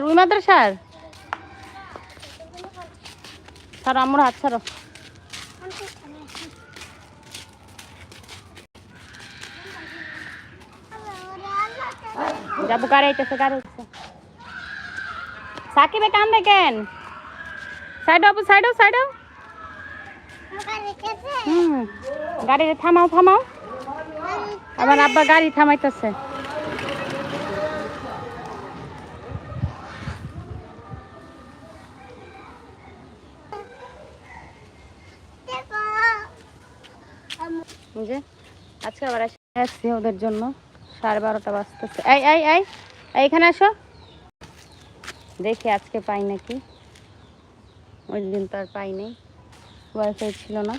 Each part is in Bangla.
রুই মাদ্রাসার? ছাড়ো আমার হাত ছাড়ো। যাব, গাড়ি আইতেছে গাড়ি আইতেছে। সাকিবে কান? দেখেন সাইড আপু সাইড সাইড হুম গাড়ি থামাও থামাও। আমার আব্বা গাড়ি থামাইতেছে। যে আজকে আবার আসছি ওদের জন্য। সাড়ে বারোটা বাজতেছে। এই এই এই এই, এখানে আসো। দেখি আজকে পাই নাকি। ওই দিন তো আর পাই নাই। ওয়াইফাই ছিল না।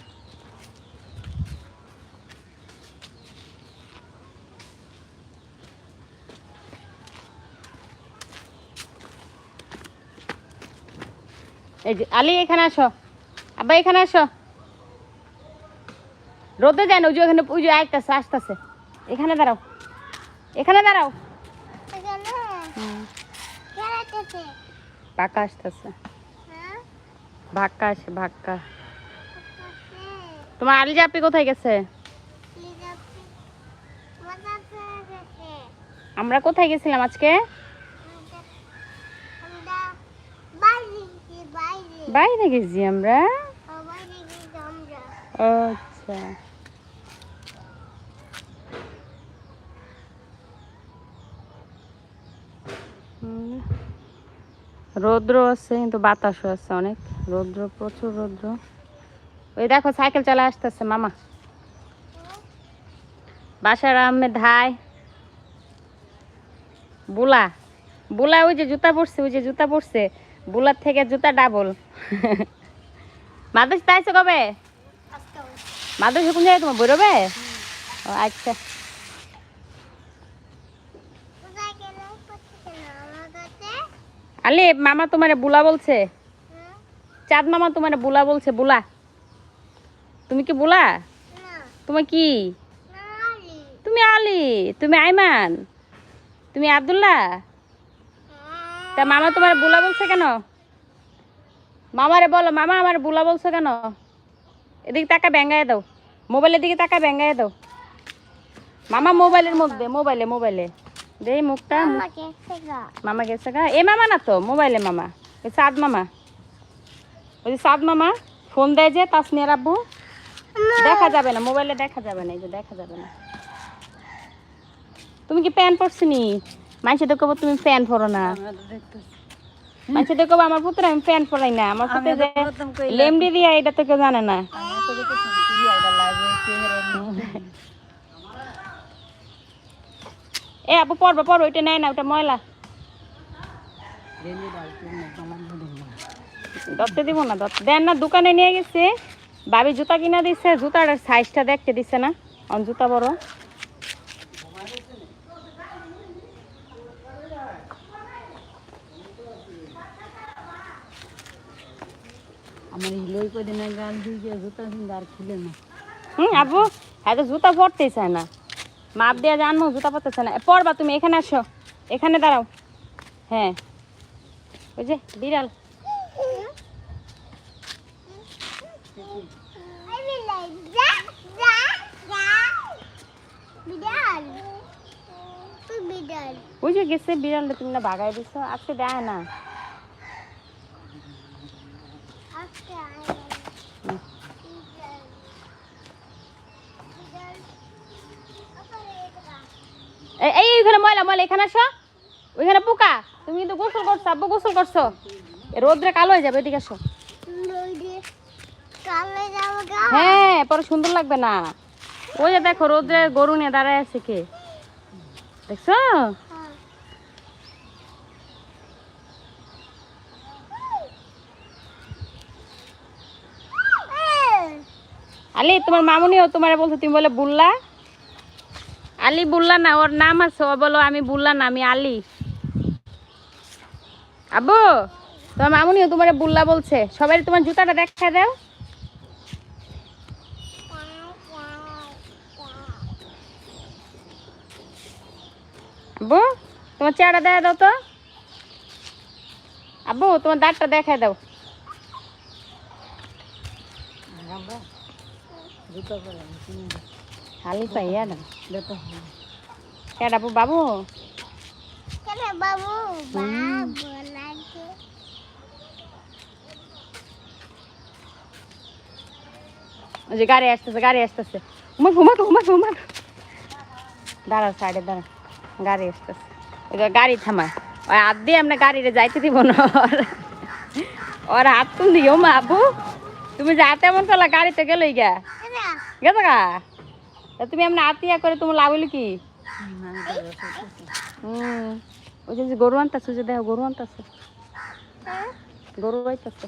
এই যে আলি এখানে আসো। আব্বা এখানে আসো। রোদে যায় না ওই যে ওখানে ওই যে আসতেছে আসতেছে। এখানে দাঁড়াও। এখানে দাঁড়াও। ভাক্কা আসতেছে। ভাক্কা আসে ভাক্কা। তোমার আলি জাপি কোথায় গেছে? আমরা কোথায় গেছিলাম আজকে? বাইরে গেছি আমরা। আচ্ছা। রৌদ্র আছে কিন্তু বাতাসও আছে অনেক। রৌদ্র প্রচুর রৌদ্র। ওই দেখো সাইকেল চালা আসতেছে মামা। বাসার আহমেদ হাই বুলা। বুলা ওই যে জুতা পরছে ওই যে জুতা পরছে। বুলার থেকে জুতা ডাবল মাদ্রাস তাইছো কবে? মাদ্রাসা কোন জায়গায় তোমার বেরোবে ও আচ্ছা। আলে, মামা তোমারে বুলা বলছে। চাঁদ মামা তোমারে বুলা বলছে, বুলা। তুমি কি বুলা? তোমার কি? তুমি আলি। তুমি আইমান। তুমি আব্দুল্লাহ? তা মামা তোমার বুলা বলছে কেন? মামারে বলো, মামা আমার বুলা বলছে কেন? এদিকে টাকা ব্যাঙ্গায় দাও। মোবাইলের দিকে টাকা ব্যাঙ্গায় দাও। মামা মোবাইলের মধ্যে, মোবাইলে মোবাইলে। দে মুখটা মামা গেছে গা। এ মামা না তো মোবাইলে মামা। ওই সাদ মামা। ওই যে সাদ মামা ফোন দেয় যে তাসনিয়ার আব্বু। দেখা যাবে না মোবাইলে দেখা যাবে না এই যে দেখা যাবে না। তুমি কি প্যান্ট পরছি নি মাইসে তো কবো তুমি প্যান্ট পরো না। মাইসে তো কবো আমার পুত্র আমি প্যান্ট পরাই না। আমার পুত্র যে লেমডি দিয়া এটা তো কেউ জানে না। এ আপু পড়ব পড়ব ওইটা নেয় না ওটা ময়লা। দত্তে দিব না দত্ত দেন না দোকানে নিয়ে গেছে। ভাবি জুতা কিনা দিচ্ছে জুতার সাইজটা দেখতে দিচ্ছে না। অন জুতা বড়। আমার হিলোই কদিন গাল দিয়ে জুতা আর খুলে না। হুম আবু হ্যাঁ তো জুতা পরতেই চায় না। মাপ দেওয়া জানো জুতা চায় না। এ, পরবা তুমি এখানে আসো। এখানে দাঁড়াও। হ্যাঁ। ওই যে বিড়াল। ওই যে গেছে বিড়ালটা তুমি না বাগাই দিছো। আজকে দেয় না। এখানে আসো। ওইখানে পোকা তুমি কিন্তু গোসল করছ আব্বু গোসল করছ। রোদ্রে কালো হয়ে যাবে এদিকে আসো। হ্যাঁ পরে সুন্দর লাগবে না। ওই যে দেখো রোদ্রে গরু নিয়ে দাঁড়ায় আছে কে? দেখছ? আলি তোমার মামুনিও তোমার বলছো তুমি বলে বুল্লা। আলি বুল্লা না, ওর নাম আছে, ও বলো আমি বুল্লা না, আমি আলি। আব্বু, তোমার মামুনিও তোমার বুল্লা বলছে। সবাই তোমার জুতাটা দেখা দাও। আব্বু, তোমার চেহারা দেখা দাও তো। আব্বু, তোমার দাঁতটা দেখাই দাও। খালি পাইয়া দাও দেখো কেডা আব্বু বাবু? বাবু? বাবু যে গাড়ি আসতেছে গাড়ি আসতেছে। উমাক উমাক উমাক উমাক। দাঁড়া সাইডে দাঁড়া গাড়ি আসতেছে। ওই গাড়ি থামা। ওই হাত দিয়ে আমরা গাড়িতে যাইতে দিব না। ওর হাত তুমি দিও মা আব্বু তুমি যে হাতে এমন করলা গাড়িতে গেলই গা। গেছো গা? তুমি এমনি আতিয়া করে তোমার লাভ হইল কি? হুম। ওই যে গরু আনতেছে যে দেখো গরু আনতেছে। গরু আইতেছে।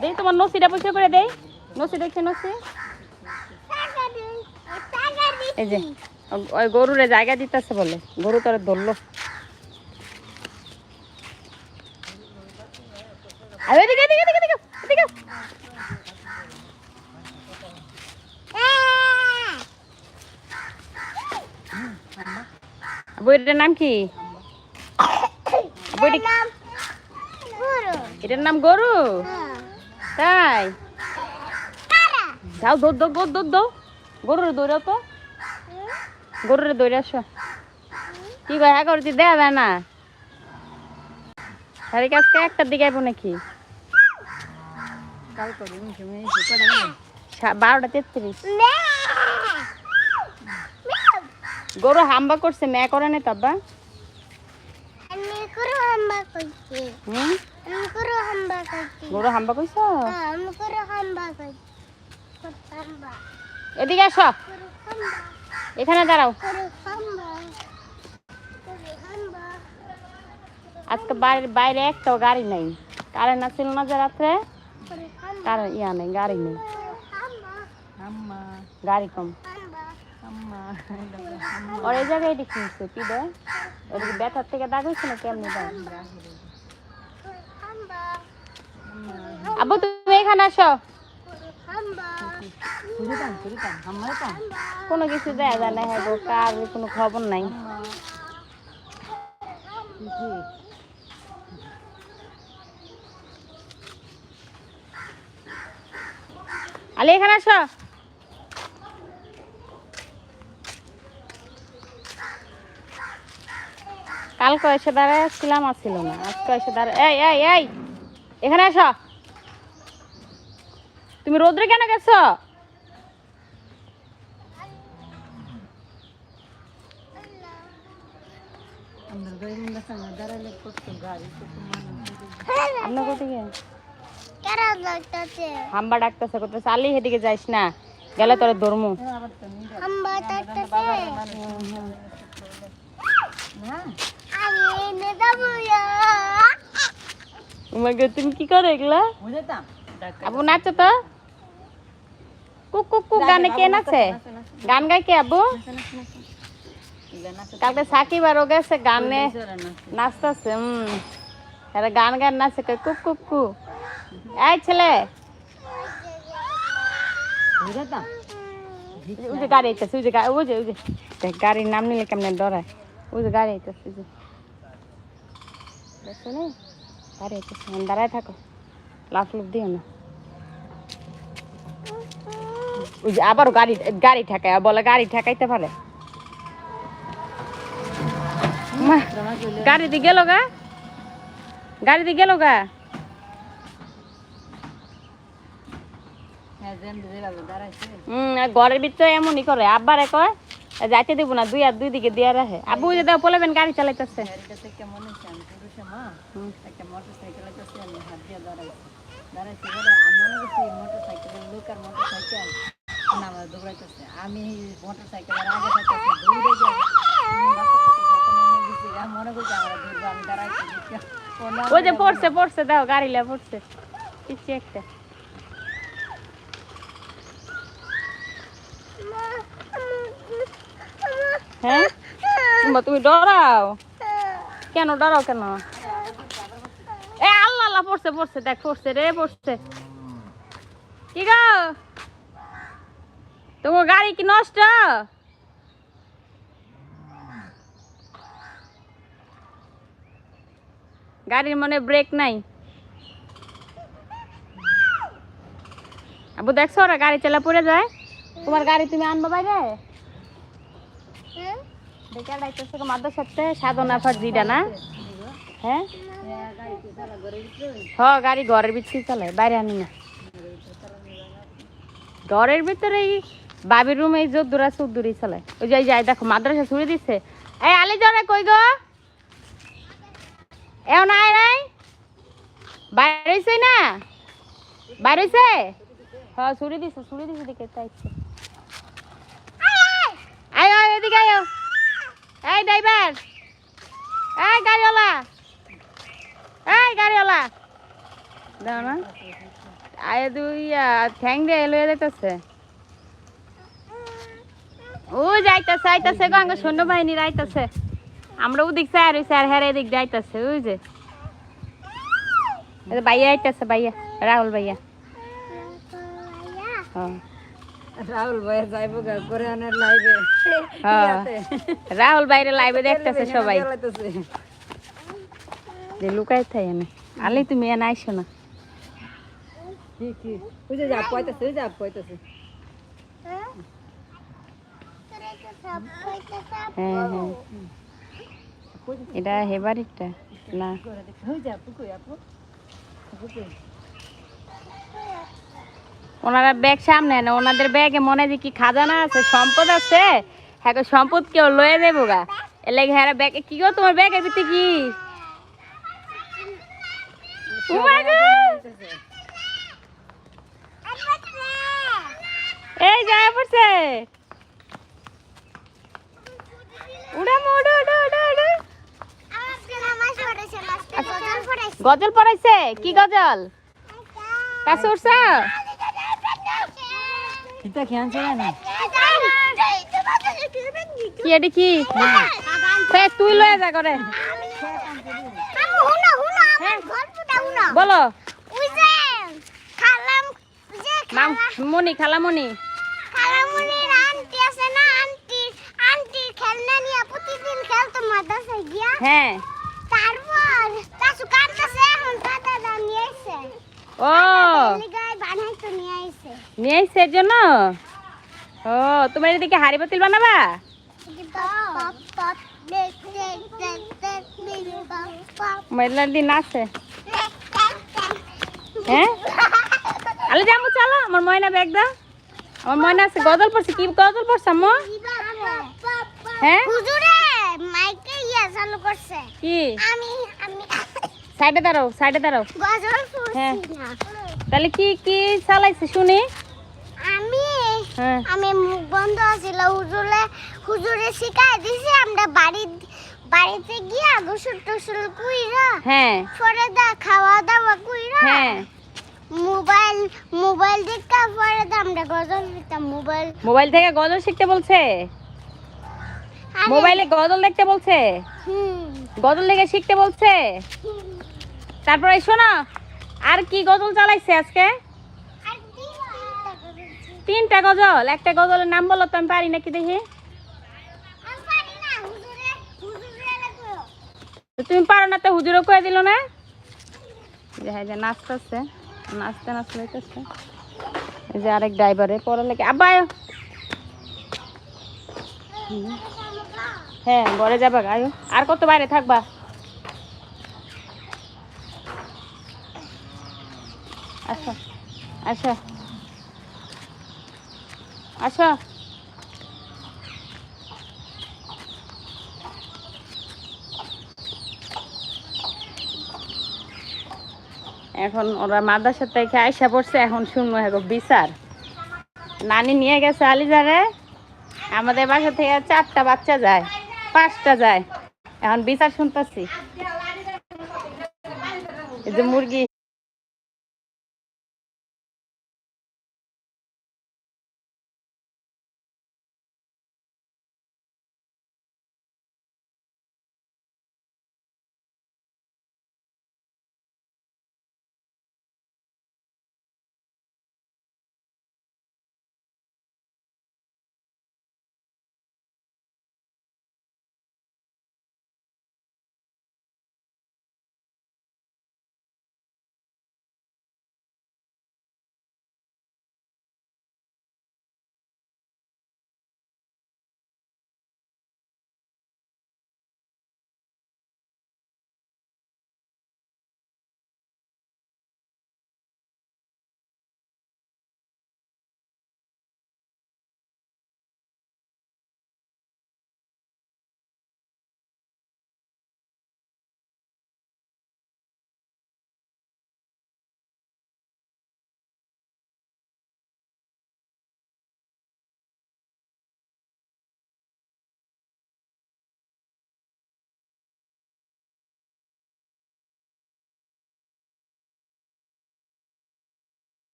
দেই তোমার নসিটা পয়সা করে দেই। নসি দেখছে নসি। এই যে, ওই গরুরে জায়গা দিতেছে বলে। গরু তোর ধরলো। আর এদিকে এদিকে এদিকে এদিকে এদিকে। বইটার নাম কি? গুরু। এটার নাম গরু? হ্যাঁ। তাই? যাও দৌড় দৌড় দৌড় দৌড় দৌড় গরুরে দৌড়াও তো। গরুরে দৌড়ে আসো। কি কয় হ্যাঁ করছি দেয়া যায় না। সাড়ে কাজকে একটার দিকে আইবো নাকি? বারোটা তেত্রিশ। গরু হাম্বা করছে মেয়ে করে নে তাব্বা আমি হাম্বা করছি। হুম? আমি হাম্বা করছি। গরু হাম্বা কইছ হ্যাঁ এদিকে আসো। এখানে দাঁড়াও। আজকে বাইরে বাইরে একটাও গাড়ি নাই। কারেন্ট আসছিল না যে রাত্রে? কারেন্ট ইয়া নেই গাড়ি নেই। গাড়ি কম। আম্মা। এই জায়গায় এটি কিনছে কি দেয় ওদিকে ব্যথার থেকে দাগ হয়েছে না কেমনি দাগ? হাম্বা তুমি এখানে আসো। কোনো কিছু দেয়া যায় না হ্যাঁ কার কোনো খবর নাই। আলে, এখানে আসো। কালকে এসে দাঁড়ায় আসছিলাম আসছিল না। আজকে এসে দাঁড়ায় এই এই এই! এখানে আসো তুমি রোদ্রে কেন গেছো? আপনার কোথায় হাম্বা ডাকতেছে করতেছে আলি হেদিকে যাইস না। গেলে তোর ধর্ম। হাম্বা হ্যাঁ আমি এনে দেবো তোমাকে তুমি কি করে এগুলা বুঝেতাম আবু নাচো তো কুক কুক কুক গানে কে নাচে গান গায় কে আবু কালকে সাকিব আর ও গেছে গানে নাচতেছে হম এরা গান গান নাচে কুক কুক কু এই ছেলে ওই যে গাড়ি আইতেছে ওই যে গা- ওই যে ওই যে গাড়ির নাম নিলে কেমনে ডরায় ওই যে গাড়ি আইতেছে দেখছ না আইতেছে দাঁড়ায় থাকো। লাফ লুপ দিও না। ওই যে আবারও গাড়ি গাড়ি ঠেকায় বলে গাড়ি ঠেকাইতে পারে। গাড়িতে গেল গা। গাড়িতে গেল গা। হ্যাঁ ঘরের ভিতরে এমনই করে। আব্বারে কয় যাইতে দিব না দুই আর দুই দিকে দিয়ে রাখে। আব্বু যে দেও পোলাবেন গাড়ি চালাইতেছে। মা একটা মোটর সাইকেল আছে আমি হাত দিয়ে দাঁড়াইছি দাঁড়াইছি বলে আমি করছি মোটর সাইকেলের লোক আর মোটর সাইকেল আমার দৌড়াইতেছে আমি মোটর সাইকেলের আগে থাকতেছি দৌড়ে যাই মনে করছি আমার দৌড়বে আমি দাঁড়াইছি ও ওই যে পড়ছে পড়ছে দাও গাড়ি লে পড়ছে পিছিয়ে একটা হ্যাঁ তুমি ডরাও কেন? ডরাও কেন? এ, আল্লাহ আল্লাহ, পড়ছে পড়ছে, দেখ, পড়ছে রে, পড়ছে। কি গো? তোমার গাড়ি কি নষ্ট? গাড়ির মনে ব্রেক নাই। আবু, দেখছ ওরা গাড়ি চালা পড়ে যায়? তোমার গাড়ি তুমি আনবা বাইরে হুম? দেখে ডাইতেছে মাদ্রাসাতে হ্যাঁ? ঘরের ভিতরে চালায়, বাইরে আনি বাবির রুমে এই জোদ্দুরা চুদ্দুরি চালায়। ওই যে যাই দেখো, মাদ্রাসা ছুড়ে দিচ্ছে এই আলি জরে কই গো? এও নাই নাই? বাইরে হইছে না? বাইরে হইছে? হ্যাঁ ছুড়ে দিছে ছুড়ে দিছে, দেখে চাইছে আয় আয়, এদিকে আয়। এই ড্রাইভার এই গাড়িওয়ালা এই গাড়িওয়ালা। দাও না আয় দুই ঠ্যাং দিয়ে এলো যেতেছে ও যাইতেছে আইতাছে গো আঙ্গ সৈন্যবাহিনী আইতাছে আমরা ওদিক চাই আর স্যার হ্যাঁ এদিক দিয়ে আইতাছে ওই যে। এই যে ভাইয়া আইতাছে ভাইয়া রাহুল ভাইয়া। হ্যাঁ রাহুল ভাই যাইব করে লাইভে হ্যাঁ। রাহুল বাইরে লাইভে দেখতেছে সবাই। যে লুকাই থাই আমি আলি তুমি এনে আইসো না। কি কি? ওই যে ওই পয়তাছে হ্যাঁ? হ্যাঁ। এটা হেবারিটা না। করে যা পুকুই আপু পুকুই ওনারা ব্যাগ সামনে না ওনাদের ব্যাগে মনে যে কি খাজানা আছে সম্পদ আছে? হ্যাঁ সম্পদ কেউ লয়ে দেবো গা। এর লাগে হ্যাঁ ব্যাগে কি গো তোমার ব্যাগের ভিতরে কি! এই যায় পড়ছে। উড়া মোড় উড়া উড়া উড়া আজকে নামাজ পড়েছে আজকে গজল পড়াইছে? কি গজল? কাছে উঠছে? এটা খেয়াল ছিল না। কি এটি কি? সে তুই লয়ে যা করে বলো। মাম মনি খালামণি খালামুনির আন্টি আছে না আন্টি আন্টি খেলনা নিয়ে প্রতিদিন খেলতো মাদ্রাসায় গিয়া। হ্যাঁ। তারপর কাছু কাটতেছে এখন দাদা নিয়ে আইছে। ও। নিয়ে এর জন্য ও তোমার এদিকে হাড়ি পাতিল বানাবা? মহিলার দিন আছে। হ্যাঁ? আলে যাব চলো আমার ময়না ব্যাগ দাও। আমার ময়না আছে গজল পড়ছে কি গজল পড়ছে আম্মু? হ্যাঁ? হুজুরে মাইকে ইয়া চালু করছে। কি? আমি আমি সাইডে দাঁড়াও সাইডে দাঁড়াও। হ্যাঁ। তাহলে কি কি চালাইছে শুনি? আমি হ্যাঁ। আমি মুখ বন্ধ আছিল হুজুরে হুজুরে শিখাই দিছে আমরা বাড়ি বাড়িতে গিয়া গোসল টোসল কুইরা হ্যাঁ। পরে দা খাওয়া দাওয়া কুইরা হ্যাঁ। মোবাইল মোবাইল দেখা পরে দা আমরা গজল দিতাম মোবাইল। মোবাইল থেকে গজল শিখতে বলছে? মোবাইলে গজল দেখতে বলছে? হুম। গজল দেখে শিখতে বলছে? তারপরে শোনো, আর কি গজল চালাইছে আজকে? তিনটা গজল, একটা গজলের নাম বলো তো, আমি পারি নাকি দেখি? তুমি পারো না তো, হুজুরও কয়ে দিল না? হ্যাঁ যে নাচতেছে, নাচতে নাচতে হইতেছে এই যে আরেক ড্রাইভারে পরে লেগে আব্বা, আয়ো। হুম। হ্যাঁ ঘরে যাবা, আয়ো। আর কত বাইরে থাকবা? এখন ওরা মাদ্রাসা থেকে আইসা পড়ছে, এখন শুনব এখন বিচার। নানি নিয়ে গেছে আলিজারে। আমাদের বাসা থেকে চারটা বাচ্চা যায়, পাঁচটা যায়। এখন বিচার শুনতেছি। এই যে মুরগি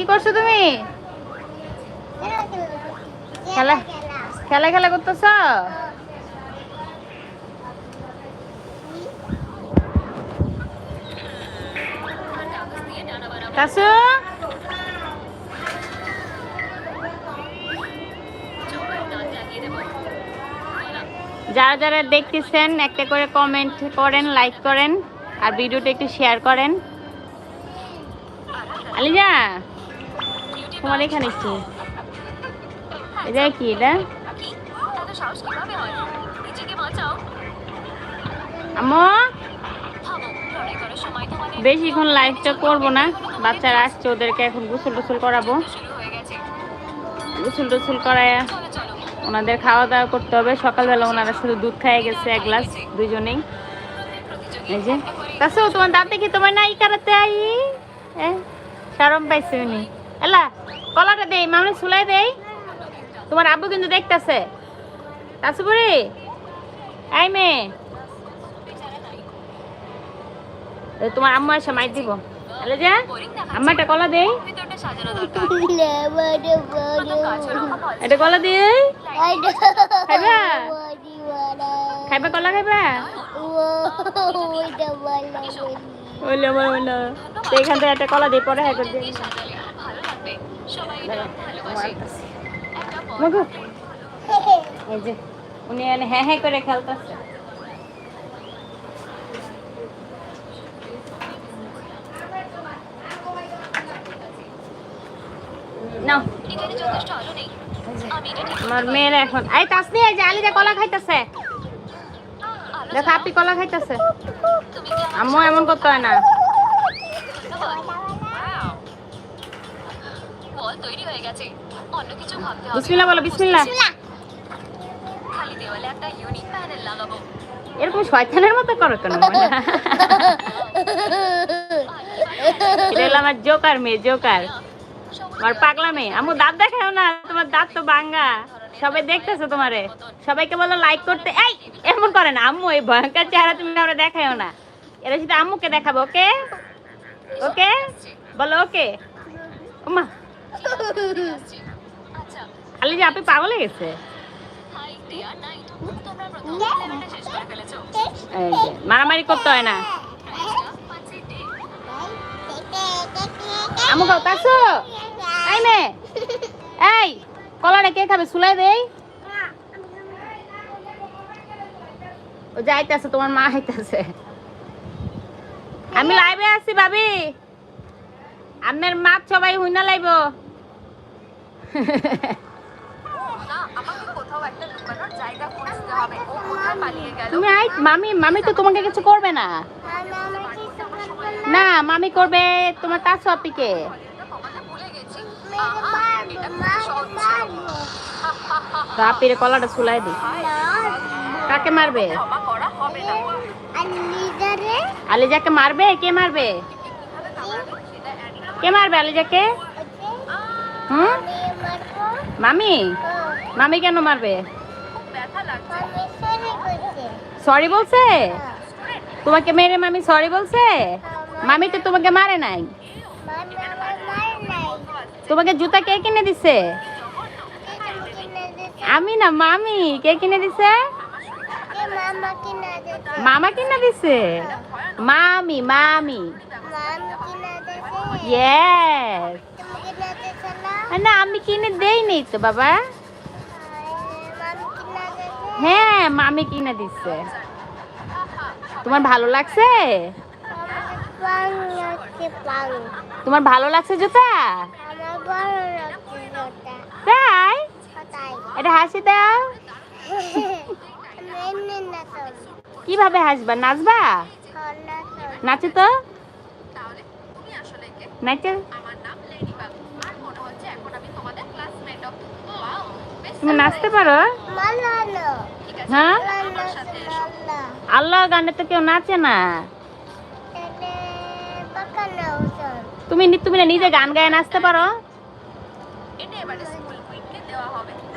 কি করছ তুমি? খেলা খেলা করতেছ? যারা যারা দেখতেছেন, একটা করে কমেন্ট করেন লাইক করেন, আর ভিডিওটা একটু শেয়ার করেন। আলিজা? তোমার এখানে কি? এটা কি এটা? বেশিক্ষণ লাইভটা করব না। বাচ্চারা আসছে, ওদেরকে এখন গোসল টোসল করাবো। গোসল টোসল করায় ওনাদের খাওয়া দাওয়া করতে হবে। সকালবেলা ওনারা শুধু দুধ খাইয়ে গেছে, এক গ্লাস দুজনেই এই যে। তাছাড়া তোমার দাঁত দেখি তোমার নাই কারাতে আই সারম পাইছে উনি। এলা কলাটা দেই মামনি সুলাই দেই। তোমার আব্বু কিন্তু দেখতেছে। তাসুপুরি আই এ, তোমার আম্মা এসে মাইর দিব। এলে যা আম্মাটা কলা দেই। এটা কলা দিই। খাইবা? খাইবা কলা খাইবা? বলল বলো বলল তো এখান থেকে একটা কলা দিয়ে পরে হ্যাঁ করে এই যে উনি হ্যাঁ হ্যাঁ করে খেলতেছে। আমার মেয়ের এখন এই তাসনি এই যে আলিদা কলা খাইতেছে। দেখো আপনি কলা খাইতেছে। আম্মু এমন করতে হয় না। হয়ে গেছে। অন্য কিছু ভাবতে হবে। বিসমিল্লাহ বলো বিসমিল্লাহ। খালি দেওয়ালে একটা ইউনিক প্যানেল লাগাবো। এরকম শয়তানের মতো করো কেন আমার জোকার মেয়ে জোকার আমার পাগলা মেয়ে। আমু দাঁত দেখাও না তোমার দাঁত তো বাঙ্গা সবাই দেখতেছো তোমারে। সবাইকে বলো লাইক করতে। এই এমন করে না। আম্মু এই ভয়ঙ্কর চেহারা তুমি আমরা দেখাও না। এটা শুধু আম্মুকে দেখাবো ওকে? ওকে? বলো ওকে? ওমা। আচ্ছা খালি যে আপনি গেছে? মারামারি করতে হয় না। আমু এই মে এই, কলাটা কে খাবে সুলাই দেই ও যাইতেছে, তোমার মা আইতাছে। আমি লাইভে আছি, ভাবি। আপনার মা সবাই হুইনা লাইব। তুমি আই মামি মামি তোমাকে কিছু করবে না। না, মামি করবে তোমার তার সপিকে। কমাতে ভুলে গেছি তো আপিরে কলাটা সুলাই দি। কাকে মারবে? আলিজাকে মারবে? কে মারবে? কে মারবে আলিজাকে? হুম? মামি? মামি কেন মারবে? সরি বলছে? তোমাকে মেরে মামি সরি বলছে? মামি তো তোমাকে মারে নাই। তোমাকে জুতা কে কিনে দিছে? আমি না মামি কে কিনে দিছে? মামা কিনা দিছে? মামি মামি। মাম না আমি কিনে দেইনি তো বাবা। হ্যাঁ মামি কিনে দিচ্ছে। তোমার ভালো লাগছে? তোমার ভালো লাগছে জুতা? তাই? এটা হাসি দাও। কীভাবে হাসবা নাচবা? তো নাচো। তো। নাচো। তুমি নাচতে পারো? হ্যাঁ? আল্লাহ গানে তো কেউ নাচে না। তুমি নি- তুমি না নিজে গান গায়ে নাচতে পারো?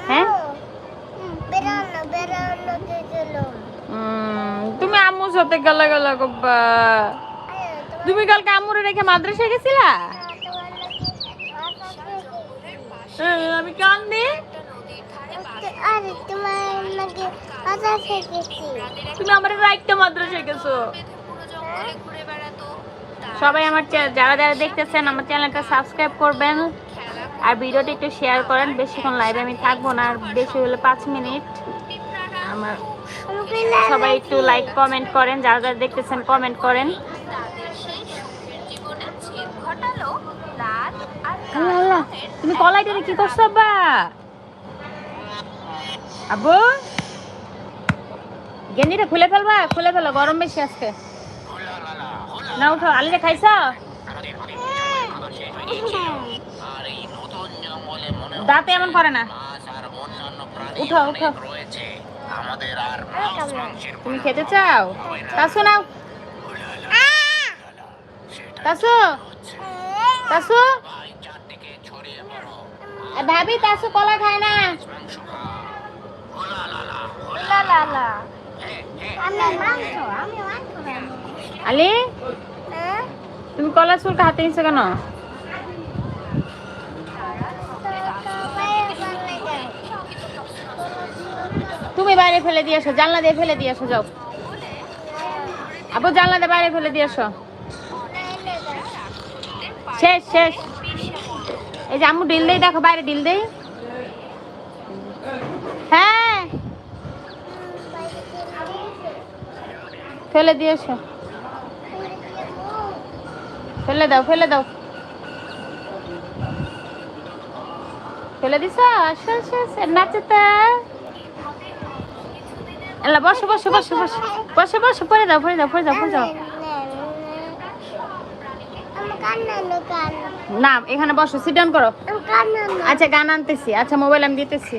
হ্যাঁ? তুমি আম্মুর সাথে গেলা গেলা আয় তুমি কালকে আম্মুরে রেখে মাদ্রাসায় গেছিলা? তোমার আমি কান্দি। আরে তুমি আমার মাদ্রাসা গেছো সবাই আমার যারা যারা দেখতেছেন আমার চ্যানেলটা সাবস্ক্রাইব করবেন। আর ভিডিওটা একটু শেয়ার করেন বেশিক্ষণ লাইভে আমি থাকব না আর বেশি হলে পাঁচ মিনিট। আমার সবাই একটু লাইক কমেন্ট করেন যারা যারা দেখতেছেন কমেন্ট করেন। তুমি কলাইটারে কি করছ আব্বা? আব্বু গেঞ্জিটা খুলে ফেলবা, খুলে ফেলো, গরম বেশি আজকে। না, উঠো, আলিরে খাইছ? দাঁতে এমন করে না। উঠো উঠো। তুমি খেতে চাও? তাসু, নাও। তাসু তাসু। ভাবি, তাসু কলা খায় না লা লা লা আমি মাংস আমি মাংস খাব। আলি? হ্যাঁ? তুমি কলা চুলকা হাতে নিছো কেন। তুমি বাইরে ফেলে দিয়ে আসো জানলা দিয়ে ফেলে দিয়ে আসো যাও। আবু জানলা দিয়ে বাইরে ফেলে দিয়ে আসো। শেষ শেষ। এই যে আম্মু ডিল দেই দেখো বাইরে ডিল দেই হ্যাঁ ফেলে দিয়ে এসো ফেলে দাও ফেলে দাও। ফেলে দিছ? আসো আসো আসো। নাচো তো। এলা, বসো বসো বসো বসো। বসো বসো, পরে দাও পরে দাও পরে দাও পরে দাও। না, এখানে বসো সিট ডাউন করো। আচ্ছা গান আনতেছি। আচ্ছা মোবাইল আমি দিতেছি।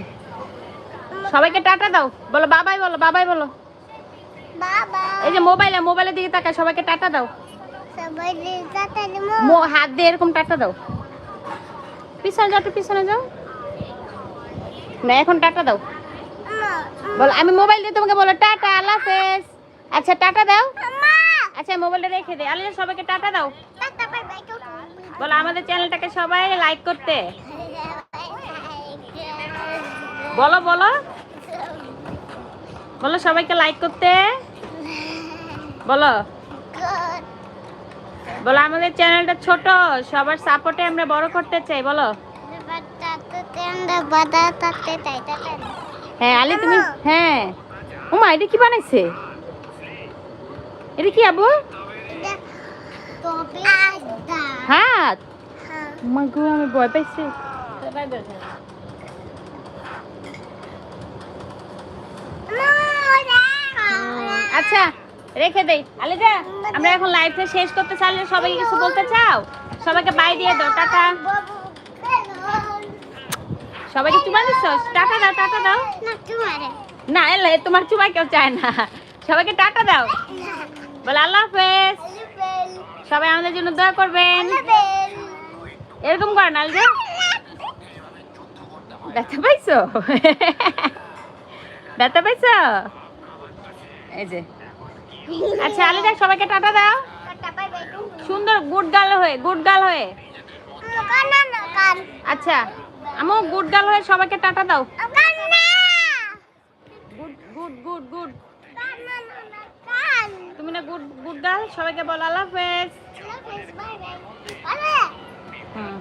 সবাইকে টাটা দাও। বলো, বাবাই বলো বাবাই বলো। এই যে মোবাইলে মোবাইলের দিকে তাকায়, সবাইকে টাটা দাও। হাত দিয়ে এরকম টাটা দাও। পিছনে যাও পিছনে যাও। না, এখন টাটা দাও। বলো, আমি মোবাইল দিয়ে তোমাকে বলো, টাটা, আল্লাহ আচ্ছা টাটা দাও। আচ্ছা মোবাইলটা রেখে দে। আলিয়া, সবাইকে টাটা দাও। বলো, আমাদের চ্যানেলটাকে সবাই লাইক করতে। বলো বলো। বলো, সবাইকে লাইক করতে। বলো। বলো আমাদের চ্যানেলটা ছোট সবার সাপোর্টে আমরা বড় করতে চাই বলো। হ্যাঁ আলি তুমি হ্যাঁ। ও মা এটা কি বানাইছে? এটা কি আবু? হাত। মা গো আমি ভয় পাইছি। আচ্ছা রেখে দেই। আলিজা আমরা এখন লাইভটা শেষ করতে চাইলে সবাইকে কিছু বলতে চাও? সবাইকে বাই দিয়ে দাও টাটা। সবাইকে চুমা দিচ্ছ? টাটা দাও টাটা দাও। না এলে তোমার চুমা কেউ চায় না। সবাইকে টাটা দাও। বলে আল্লাহ হাফেজ। সবাই আমাদের জন্য দোয়া করবেন। এরকম কর না আলিজা? ব্যথা পাইছো? ব্যথা পাইছো? এই যে। আচ্ছা আলো দেখ সবাইকে টাটা দাও। সুন্দর গুড গাল হয়ে গুড গাল হয়ে। আচ্ছা আমো গুড গাল হয়ে সবাইকে টাটা দাও। গুড গুড গুড তুমি না গুড গুড গাল সবাইকে বল আল্লাহ হাফেজ হুম।